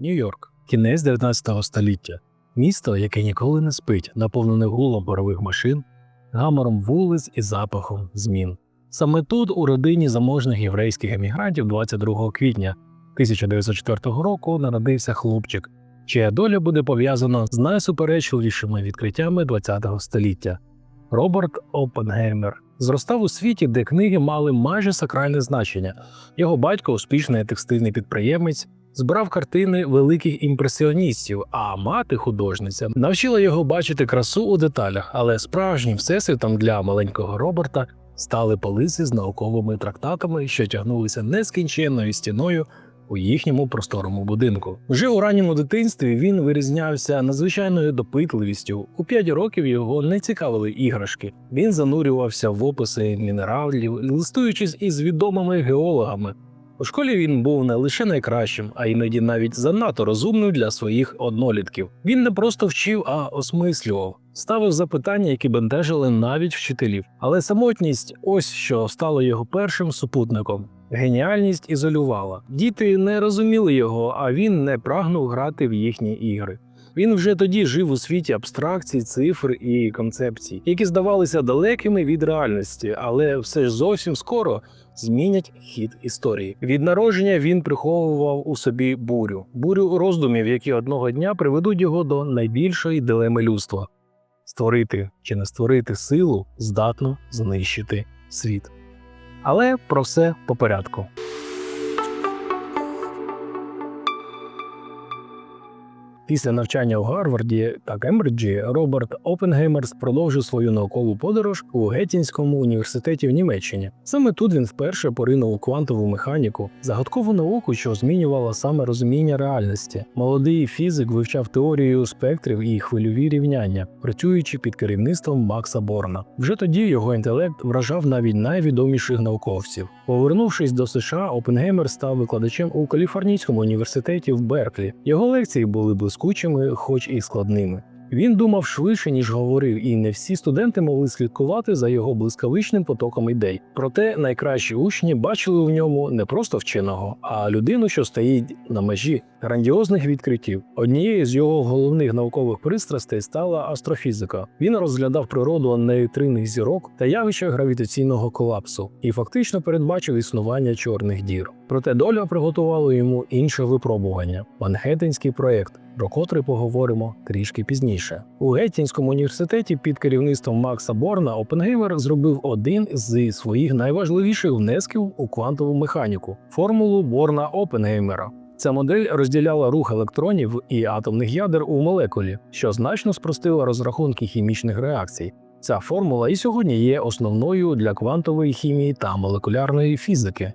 Нью-Йорк, кінець 19 століття. Місто, яке ніколи не спить, наповнене гулом парових машин, гамором вулиць і запахом змін. Саме тут, у родині заможних єврейських емігрантів, 22 квітня 1904 року народився хлопчик, чия доля буде пов'язана з найсуперечливішими відкриттями ХХ століття. Роберт Оппенгеймер зростав у світі, де книги мали майже сакральне значення. Його батько, успішний текстильний підприємець, збирав картини великих імпресіоністів, а мати художниця навчила його бачити красу у деталях, але справжнім всесвітом для маленького Роберта стали полиці з науковими трактатами, що тягнулися нескінченною стіною у їхньому просторому будинку. Вже у ранньому дитинстві він вирізнявся надзвичайною допитливістю. У 5 років його не цікавили іграшки. Він занурювався в описи мінералів, листуючись із відомими геологами. У школі він був не лише найкращим, а іноді навіть занадто розумним для своїх однолітків. Він не просто вчив, а осмислював, ставив запитання, які бентежили навіть вчителів. Але самотність ось що стало його першим супутником. Геніальність ізолювала. Діти не розуміли його, а він не прагнув грати в їхні ігри. Він вже тоді жив у світі абстракцій, цифр і концепцій, які здавалися далекими від реальності, але все ж зовсім скоро змінять хід історії. Від народження він приховував у собі бурю, бурю роздумів, які одного дня приведуть його до найбільшої дилеми людства створити чи не створити силу, здатну знищити світ. Але про все по порядку. Після навчання у Гарварді та Кембриджі Роберт Опенгеймерс продовжив свою наукову подорож у Геттінському університеті в Німеччині. Саме тут він вперше поринув у квантову механіку, загадкову науку, що змінювала саме розуміння реальності. Молодий фізик вивчав теорію спектрів і хвильові рівняння, працюючи під керівництвом Макса Борна. Вже тоді його інтелект вражав навіть найвідоміших науковців. Повернувшись до США, Опенгеймер став викладачем у Каліфорнійському університеті в Берклі. Його лекції були блискучими, хоч і складними. Він думав швидше, ніж говорив, і не всі студенти могли слідкувати за його блискавичним потоком ідей. Проте найкращі учні бачили в ньому не просто вченого, а людину, що стоїть на межі грандіозних відкриттів. Однією з його головних наукових пристрастей стала астрофізика. Він розглядав природу нейтринних зірок та явища гравітаційного колапсу і фактично передбачив існування чорних дір. Проте доля приготувала йому інше випробування Манхеттенський проєкт, про котрий поговоримо трішки пізніше. У Геттінському університеті під керівництвом Макса Борна Опенгеймер зробив один з своїх найважливіших внесків у квантову механіку формулу Борна Опенгеймера. Ця модель розділяла рух електронів і атомних ядер у молекулі, що значно спростила розрахунки хімічних реакцій. Ця формула і сьогодні є основною для квантової хімії та молекулярної фізики.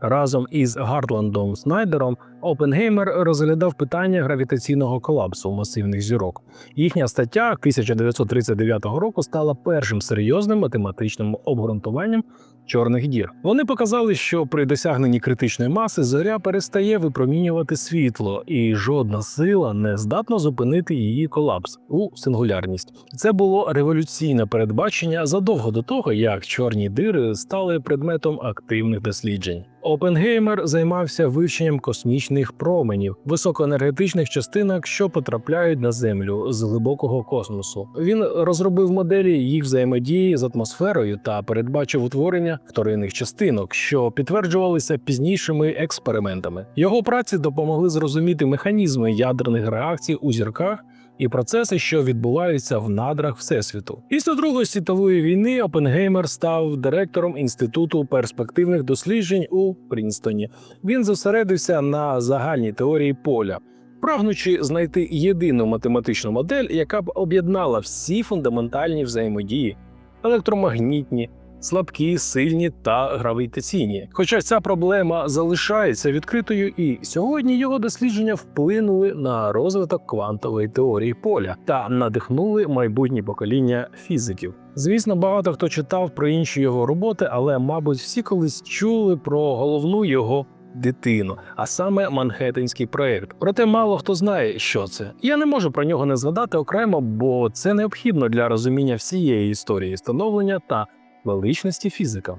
Разом із Гартландом Снайдером Опенгеймер розглядав питання гравітаційного колапсу масивних зірок. Їхня стаття 1939 року стала першим серйозним математичним обґрунтуванням чорних дір. Вони показали, що при досягненні критичної маси зоря перестає випромінювати світло, і жодна сила не здатна зупинити її колапс у сингулярність. Це було революційне передбачення задовго до того, як чорні дири стали предметом активних досліджень. Опенгеймер займався вивченням космічних променів, високоенергетичних частинок, що потрапляють на Землю з глибокого космосу. Він розробив моделі їх взаємодії з атмосферою та передбачив утворення вторинних частинок, що підтверджувалися пізнішими експериментами. Його праці допомогли зрозуміти механізми ядерних реакцій у зірках і процеси, що відбуваються в надрах Всесвіту. Після Другої світової війни Опенгеймер став директором інституту перспективних досліджень у Прінстоні. Він зосередився на загальній теорії поля. Прагнучи знайти єдину математичну модель, яка б об'єднала всі фундаментальні взаємодії електромагнітні, слабкі, сильні та гравітаційні. Хоча ця проблема залишається відкритою, і сьогодні його дослідження вплинули на розвиток квантової теорії поля та надихнули майбутні покоління фізиків. Звісно, багато хто читав про інші його роботи, але, мабуть, всі колись чули про головну його. Дитину, а саме Манхеттенський проєкт. Проте мало хто знає, що це. Я не можу про нього не згадати окремо, бо це необхідно для розуміння всієї історії становлення та величності фізика.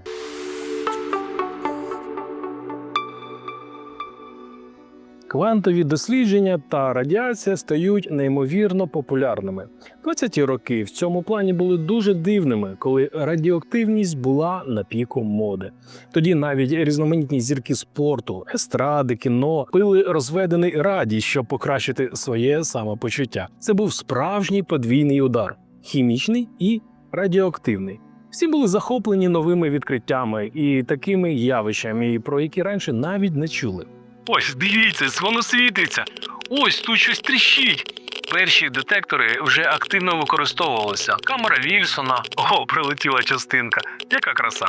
Квантові дослідження та радіація стають неймовірно популярними. 20-ті роки в цьому плані були дуже дивними, коли радіоактивність була на піку моди. Тоді навіть різноманітні зірки спорту, естради, кіно пили розведений радій, щоб покращити своє самопочуття. Це був справжній подвійний удар хімічний і радіоактивний. Всі були захоплені новими відкриттями і такими явищами, про які раніше навіть не чули. Ось, дивіться, воно світиться. Ось тут щось тріщить. Перші детектори вже активно використовувалися. Камера Вільсона, о, прилетіла частинка, яка краса.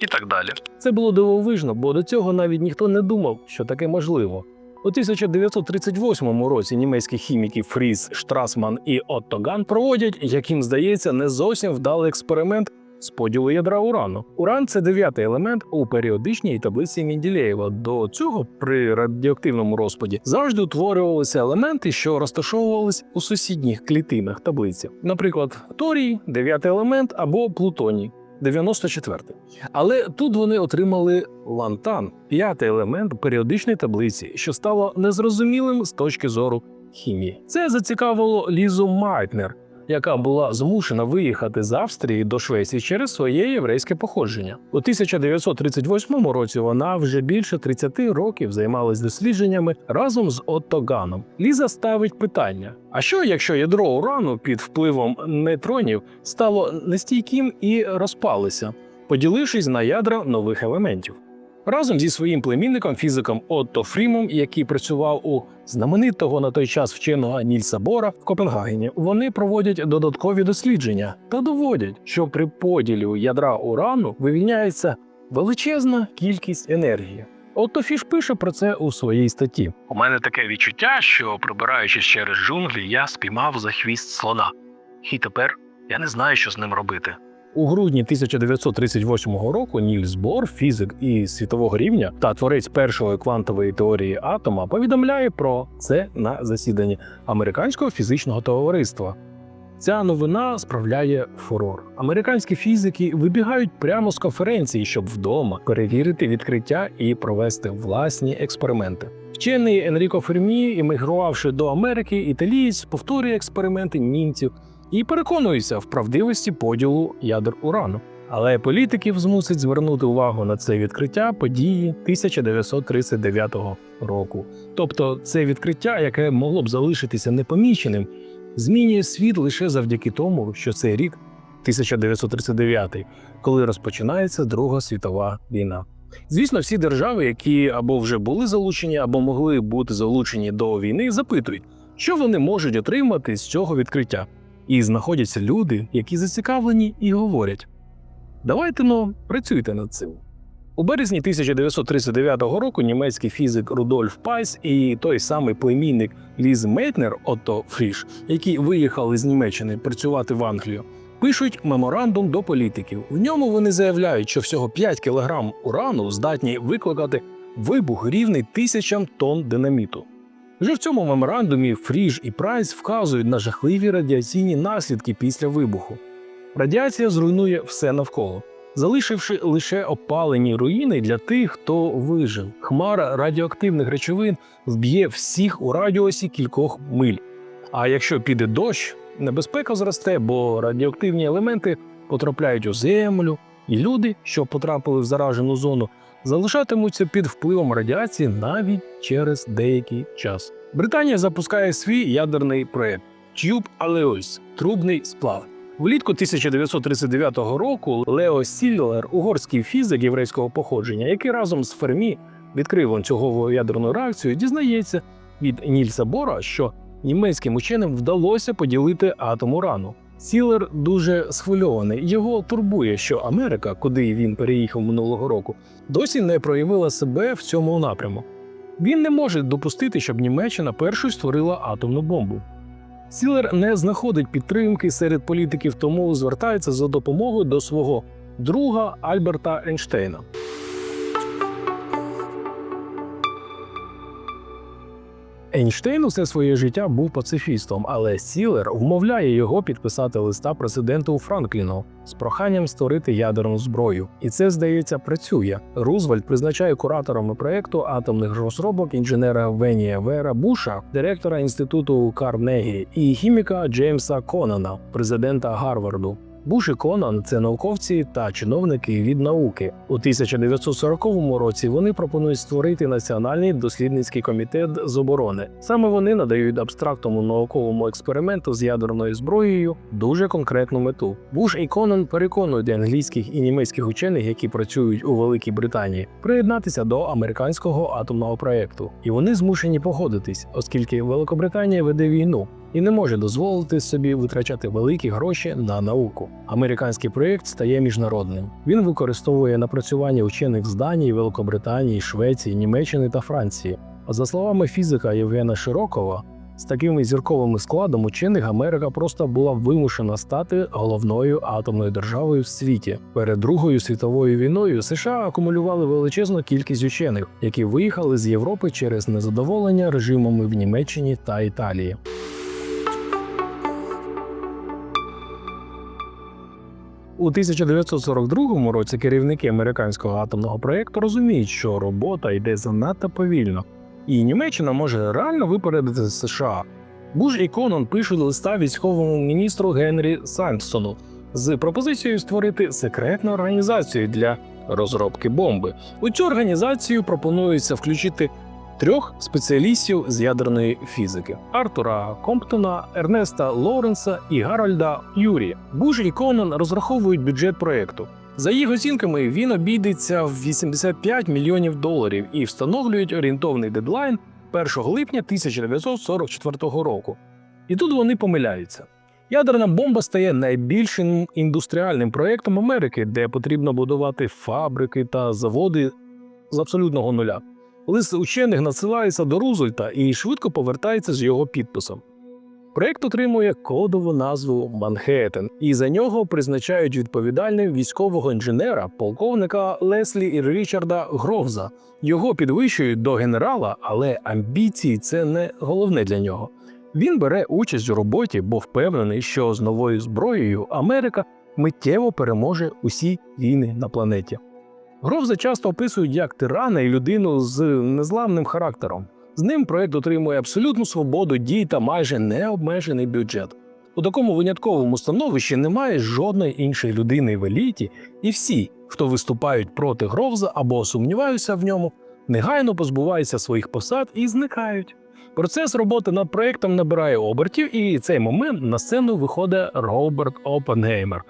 І так далі. Це було дивовижно, бо до цього навіть ніхто не думав, що таке можливо. У 1938 році німецькі хіміки Фріз, Штрасман і Отто Ган проводять, як їм здається, не зовсім вдалий експеримент з поділу ядра урану. Уран це дев'ятий елемент у періодичній таблиці Менділеєва. До цього при радіоактивному розпаді завжди утворювалися елементи, що розташовувались у сусідніх клітинах таблиці. Наприклад, торій, дев'ятий елемент або плутоній. 94. Але тут вони отримали лантан, п'ятий елемент періодичної таблиці, що стало незрозумілим з точки зору хімії. Це зацікавило Лізу Майтнер, яка була змушена виїхати з Австрії до Швеції через своє єврейське походження. У 1938 році вона вже більше 30 років займалась дослідженнями разом з Отто Ганом. Ліза ставить питання: а що, якщо ядро урану під впливом нейтронів стало нестійким і розпалося, поділившись на ядра нових елементів? Разом зі своїм племінником, фізиком Отто Фрімом, який працював у знаменитого на той час вченого Нільса Бора в Копенгагені, вони проводять додаткові дослідження та доводять, що при поділі ядра урану вивільняється величезна кількість енергії. Отто Фіш пише про це у своїй статті. У мене таке відчуття, що прибираючись через джунглі, я спіймав за хвіст слона. І тепер я не знаю, що з ним робити. У грудні 1938 року Нільс Бор, фізик і світового рівня та творець першої квантової теорії атома, повідомляє про це на засіданні американського фізичного товариства. Ця новина справляє фурор. Американські фізики вибігають прямо з конференції, щоб вдома перевірити відкриття і провести власні експерименти. Вчений Енріко Фермі, емігрувавши до Америки, італієць повторює експерименти німців і переконується в правдивості поділу ядер урану. Але політиків змусить звернути увагу на це відкриття події 1939 року. Тобто, це відкриття, яке могло б залишитися непоміченим, змінює світ лише завдяки тому, що цей рік 1939, коли розпочинається Друга світова війна. Звісно, всі держави, які або вже були залучені, або могли бути залучені до війни, запитують, що вони можуть отримати з цього відкриття. І знаходяться люди, які зацікавлені і говорять: давайте ну, працюйте над цим. У березні 1939 року німецький фізик Рудольф Пайс і той самий племінник Ліз Мейтнер Отто Фріш, які виїхали з Німеччини працювати в Англію, пишуть меморандум до політиків. В ньому вони заявляють, що всього 5 кг урану здатні викликати вибух рівний тисячам тонн динаміту. Вже в цьому меморандумі Фріж і Прайс вказують на жахливі радіаційні наслідки після вибуху. Радіація зруйнує все навколо, залишивши лише опалені руїни для тих, хто вижив. Хмара радіоактивних речовин вб'є всіх у радіусі кількох миль. А якщо піде дощ, небезпека зросте, бо радіоактивні елементи потрапляють у землю, і люди, що потрапили в заражену зону, залишатимуться під впливом радіації навіть через деякий час. Британія запускає свій ядерний проект Tube Aleus – трубний сплав. Влітку 1939 року Лео Сіллер, угорський фізик єврейського походження, який разом з Фермі відкрив ланцюгову ядерну реакцію, дізнається від Нільса Бора, що німецьким ученим вдалося поділити атом урану. Сілер дуже схвильований. Його турбує, що Америка, куди він переїхав минулого року, досі не проявила себе в цьому напряму. Він не може допустити, щоб Німеччина першою створила атомну бомбу. Сілер не знаходить підтримки серед політиків, тому звертається за допомогою до свого друга Альберта Ейнштейна. Ейнштейн усе своє життя був пацифістом, але Сілер вмовляє його підписати листа президенту Франкліну з проханням створити ядерну зброю. І це, здається, працює. Рузвельт призначає кураторами проекту атомних розробок інженера Венія Вера Буша, директора інституту Карнегі, і хіміка Джеймса Конана, президента Гарварду. Буш і Конан це науковці та чиновники від науки. У 1940 році вони пропонують створити національний дослідницький комітет з оборони. Саме вони надають абстрактному науковому експерименту з ядерною зброєю дуже конкретну мету. Буш і Конан переконують англійських і німецьких учених, які працюють у Великій Британії, приєднатися до американського атомного проєкту. І вони змушені погодитись, оскільки Великобританія веде війну і не може дозволити собі витрачати великі гроші на науку. Американський проєкт стає міжнародним. Він використовує напрацювання учених з Данії, Великобританії, Швеції, Німеччини та Франції. За словами фізика Євгена Широкова, з такими зірковими складом учених Америка просто була вимушена стати головною атомною державою в світі. Перед Другою світовою війною США акумулювали величезну кількість учених, які виїхали з Європи через незадоволення режимами в Німеччині та Італії. У 1942 році керівники американського атомного проєкту розуміють, що робота йде занадто повільно, і Німеччина може реально випередити США. Буш і Конан пишуть листа військовому міністру Генрі Сампсону з пропозицією створити секретну організацію для розробки бомби. У цю організацію пропонується включити трьох спеціалістів з ядерної фізики: Артура Комптона, Ернеста Лоуренса і Гарольда Юрі. Буш і Конан розраховують бюджет проекту. За їх оцінками, він обійдеться в 85 мільйонів доларів і встановлюють орієнтовний дедлайн 1 липня 1944 року. І тут вони помиляються. Ядерна бомба стає найбільшим індустріальним проєктом Америки, де потрібно будувати фабрики та заводи з абсолютного нуля. Лист учених надсилається до Рузвельта і швидко повертається з його підписом. Проєкт отримує кодову назву Манхеттен, і за нього призначають відповідальним військового інженера, полковника Леслі і Річарда Гровза. Його підвищують до генерала, але амбіції це не головне для нього. Він бере участь у роботі, бо впевнений, що з новою зброєю Америка миттєво переможе усі війни на планеті. Гровза часто описують як тирана і людину з незламним характером. З ним проект отримує абсолютну свободу дій та майже необмежений бюджет. У такому винятковому становищі немає жодної іншої людини в еліті, і всі, хто виступають проти Гровза або сумніваються в ньому, негайно позбуваються своїх посад і зникають. Процес роботи над проектом набирає обертів, і цей момент на сцену виходить Роберт Опенгеймер.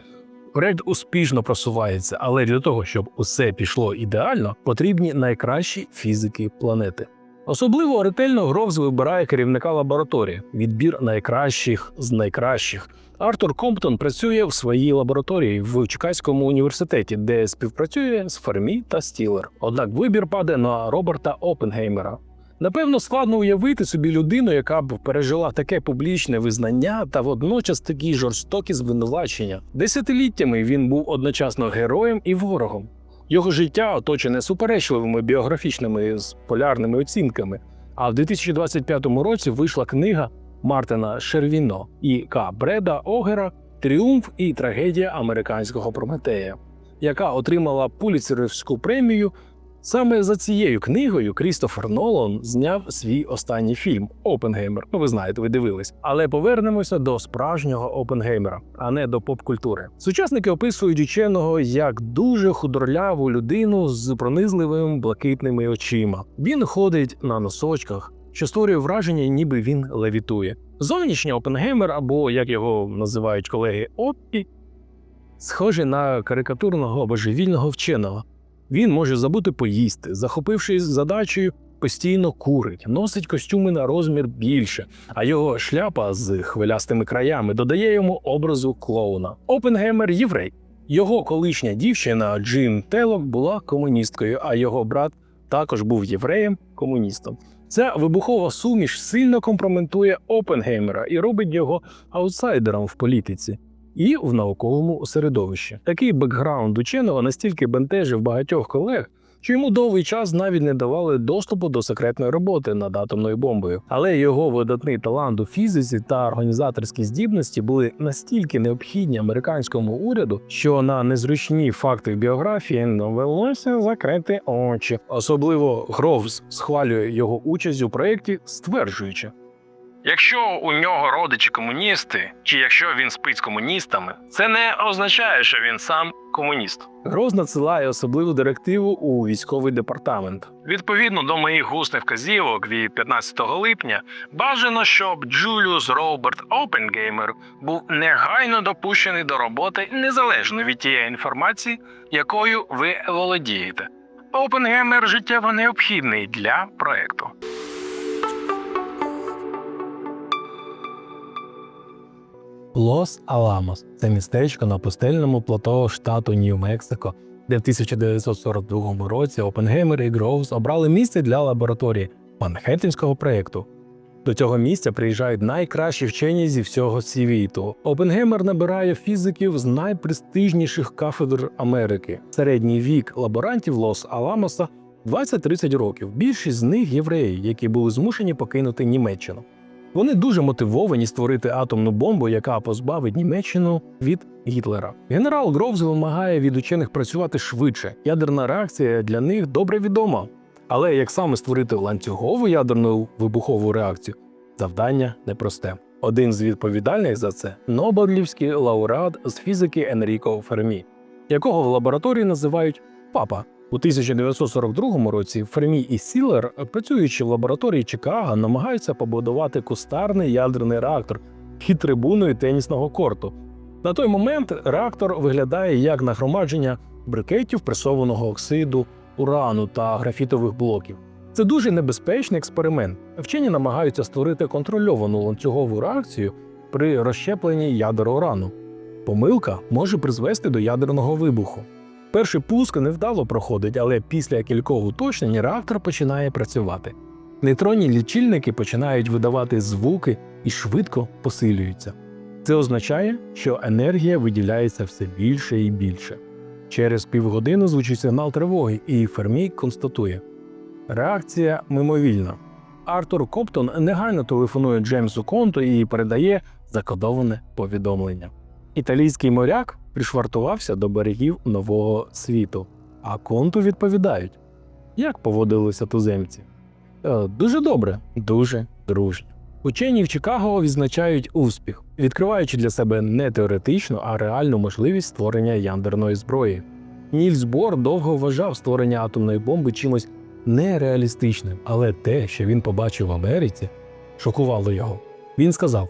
Проект успішно просувається, але для того, щоб усе пішло ідеально, потрібні найкращі фізики планети. Особливо ретельно Гровз вибирає керівника лабораторії, відбір найкращих з найкращих. Артур Комптон працює в своїй лабораторії в Чикаському університеті, де співпрацює з Фермі та Стілер. Однак вибір паде на Роберта Опенгеймера. Напевно, складно уявити собі людину, яка б пережила таке публічне визнання та водночас такі жорстокі звинувачення. Десятиліттями він був одночасно героєм і ворогом. Його життя оточене суперечливими біографічними з полярними оцінками. А в 2025 році вийшла книга Мартина Шервіно і К. Бреда Огера Тріумф і трагедія американського Прометея, яка отримала Пуліцерівську премію. Саме за цією книгою Крістофер Нолан зняв свій останній фільм Опенгеймер. Ну, ви знаєте, ви дивились. Але повернемося до справжнього Опенгеймера, а не до поп-культури. Сучасники описують ученого як дуже худорляву людину з пронизливими блакитними очима. Він ходить на носочках, що створює враження, ніби він левітує. Зовнішній Опенгеймер, або як його називають колеги Оппі, схожий на карикатурного божевільного вченого. Він може забути поїсти, захопившись задачею, постійно курить, носить костюми на розмір більше, а його шляпа з хвилястими краями додає йому образу клоуна. Опенгеймер єврей. Його колишня дівчина Джин Телок була комуністкою, а його брат також був євреєм комуністом. Ця вибухова суміш сильно компрометує Опенгеймера і робить його аутсайдером в політиці і в науковому середовищі. Такий бекграунд ученого настільки бентежив багатьох колег, що йому довгий час навіть не давали доступу до секретної роботи над атомною бомбою. Але його видатний талант у фізиці та організаторські здібності були настільки необхідні американському уряду, що на незручні факти біографії довелося закрити очі. Особливо Гровз схвалює його участь у проєкті, стверджуючи. Якщо у нього родичі комуністи, чи якщо він спить з комуністами, це не означає, що він сам комуніст. Гроз надсилає особливу директиву у військовий департамент. Відповідно до моїх гусних вказівок від 15 липня, бажано, щоб Джуліус Роберт Опенгеймер був негайно допущений до роботи незалежно від тієї інформації, якою ви володієте. Опенгеймер життєво необхідний для проекту. Лос-Аламос це містечко на пустельному плато штату Нью-Мексико, де в 1942 році Опенгеймер і Гроувс обрали місце для лабораторії Манхеттенського проєкту. До цього місця приїжджають найкращі вчені зі всього світу. Опенгеймер набирає фізиків з найпрестижніших кафедр Америки. Середній вік лаборантів Лос-Аламоса 20-30 років. Більшість з них євреї, які були змушені покинути Німеччину. Вони дуже мотивовані створити атомну бомбу, яка позбавить Німеччину від Гітлера. Генерал Гровз вимагає від учених працювати швидше. Ядерна реакція для них добре відома. Але як саме створити ланцюгову ядерну вибухову реакцію, завдання непросте. Один з відповідальних за це Нобелівський лауреат з фізики Енріко Фермі, якого в лабораторії називають папа. У 1942 році Фермі і Сілер, працюючи в лабораторії Чикаго, намагаються побудувати кустарний ядерний реактор під трибуною тенісного корту. На той момент реактор виглядає як нагромадження брикетів пресованого оксиду, урану та графітових блоків. Це дуже небезпечний експеримент. Вчені намагаються створити контрольовану ланцюгову реакцію при розщепленні ядер урану. Помилка може призвести до ядерного вибуху. Перший пуск невдало проходить, але після кількох уточнень реактор починає працювати. Нейтронні лічильники починають видавати звуки і швидко посилюються. Це означає, що енергія виділяється все більше і більше. Через півгодини звучить сигнал тривоги, і Фермій констатує: реакція мимовільна. Артур Коптон негайно телефонує Джеймсу Конту і передає закодоване повідомлення. Італійський моряк пришвартувався до берегів нового світу, а конту відповідають, як поводилися туземці. «Е, Дуже добре, дуже дружньо. Учені в Чикаго відзначають успіх, відкриваючи для себе не теоретичну, а реальну можливість створення ядерної зброї. Нільс Бор довго вважав створення атомної бомби чимось нереалістичним, але те, що він побачив в Америці, шокувало його. Він сказав: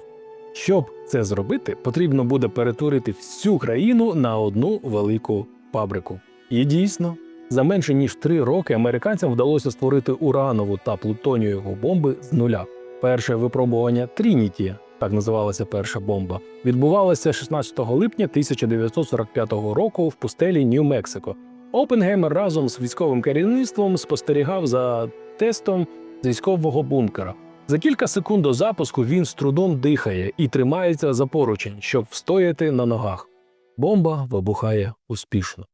щоб це зробити, потрібно буде перетворити всю країну на одну велику фабрику. І дійсно, за менше ніж три роки американцям вдалося створити уранову та плутонієву бомби з нуля. Перше випробування Трініті, так називалася перша бомба, відбувалося 16 липня 1945 року в пустелі Нью-Мексико. Опенгеймер разом з військовим керівництвом спостерігав за тестом військового бункера. За кілька секунд до запуску він з трудом дихає і тримається за поручень, щоб встояти на ногах. Бомба вибухає успішно.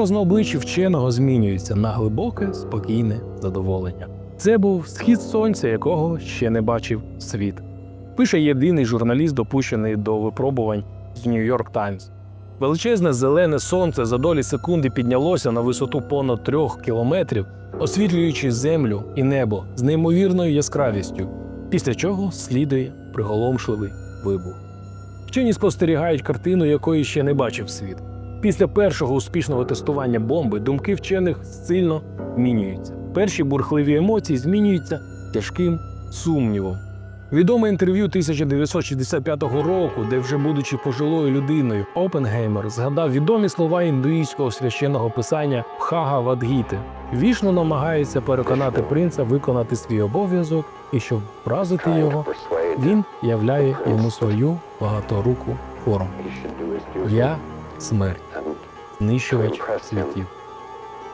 Вираз на обличчі вченого змінюється на глибоке, спокійне задоволення. Це був схід сонця, якого ще не бачив світ. Пише єдиний журналіст, допущений до випробувань з Нью-Йорк Таймс. Величезне зелене сонце за долі секунди піднялося на висоту понад трьох кілометрів, освітлюючи землю і небо з неймовірною яскравістю, після чого слідує приголомшливий вибух. Вчені спостерігають картину, якої ще не бачив світ. Після першого успішного тестування бомби думки вчених сильно змінюються. Перші бурхливі емоції змінюються тяжким сумнівом. Відоме інтерв'ю 1965 року, де вже будучи пожилою людиною, Опенгеймер згадав відомі слова індуїзького священного писання Бхага Вадгіти. Вішну намагається переконати принца виконати свій обов'язок, і щоб вразити його, він являє йому свою багаторуку форму. Я смерть, знищувач світів.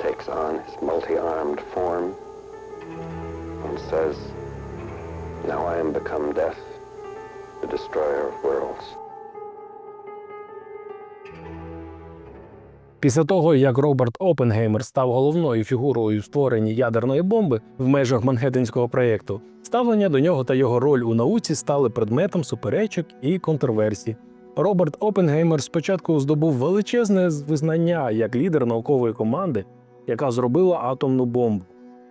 takes on his multi-armed form and says, Now I am become death, the destroyer of worlds. Після того, як Роберт Опенгеймер став головною фігурою в створенні ядерної бомби в межах Манхеттенського проєкту, ставлення до нього та його роль у науці стали предметом суперечок і контроверсій. Роберт Опенгеймер спочатку здобув величезне визнання як лідер наукової команди, яка зробила атомну бомбу.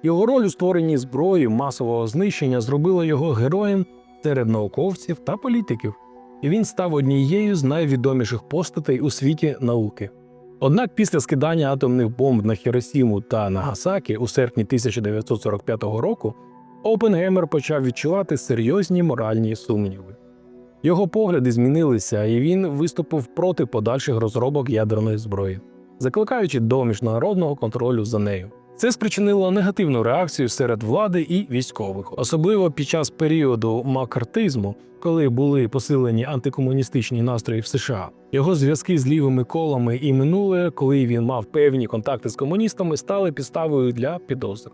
Його роль у створенні зброї масового знищення зробила його героєм серед науковців та політиків, і він став однією з найвідоміших постатей у світі науки. Однак після скидання атомних бомб на Хіросіму та Нагасакі у серпні 1945 року Опенгеймер почав відчувати серйозні моральні сумніви. Його погляди змінилися, і він виступив проти подальших розробок ядерної зброї, закликаючи до міжнародного контролю за нею. Це спричинило негативну реакцію серед влади і військових, особливо під час періоду макартизму, коли були посилені антикомуністичні настрої в США. Його зв'язки з лівими колами і минуле, коли він мав певні контакти з комуністами, стали підставою для підозр.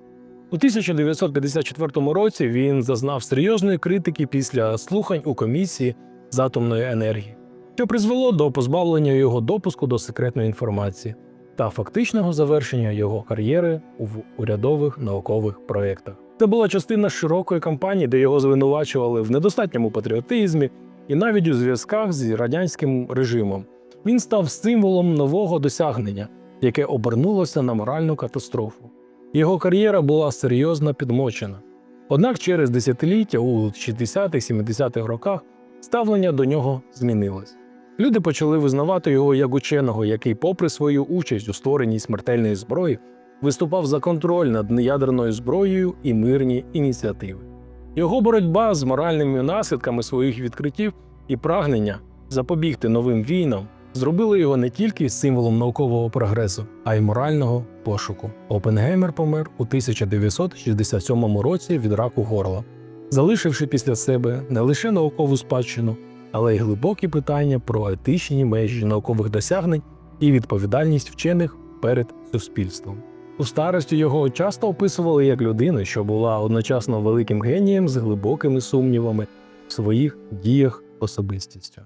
У 1954 році він зазнав серйозної критики після слухань у комісії з атомної енергії, що призвело до позбавлення його допуску до секретної інформації та фактичного завершення його кар'єри у урядових наукових проєктах. Це була частина широкої кампанії, де його звинувачували в недостатньому патріотизмі і навіть у зв'язках з радянським режимом. Він став символом нового досягнення, яке обернулося на моральну катастрофу. Його кар'єра була серйозно підмочена. Однак через десятиліття у 60-70-х роках ставлення до нього змінилось. Люди почали визнавати його як ученого, який, попри свою участь у створенні смертельної зброї, виступав за контроль над ядерною зброєю і мирні ініціативи. Його боротьба з моральними наслідками своїх відкриттів і прагнення запобігти новим війнам зробили його не тільки символом наукового прогресу, а й морального пошуку. Опенгеймер помер у 1967 році від раку горла, залишивши після себе не лише наукову спадщину, але й глибокі питання про етичні межі наукових досягнень і відповідальність вчених перед суспільством. У старості його часто описували як людину, що була одночасно великим генієм з глибокими сумнівами в своїх діях особистістю.